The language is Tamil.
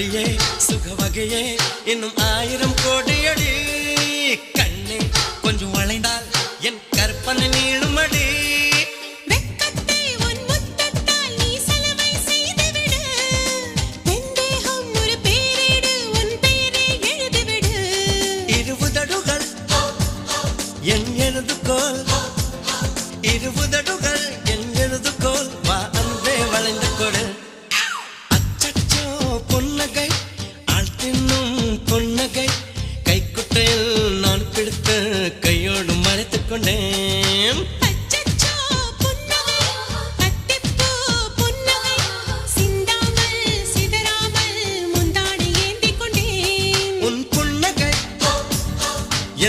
வழியே சுகவகையே இன்னும் ஆயிரம் கோடியடி. கண்ணே கொஞ்சம் வளைந்தால் என் கற்பனை நீளுமடி. என் எழுதுகோள். இருபுதடுகள் என் எழுதுகோள். வா அன்பே வளைந்து கொடு. அச்சோ பொன் him.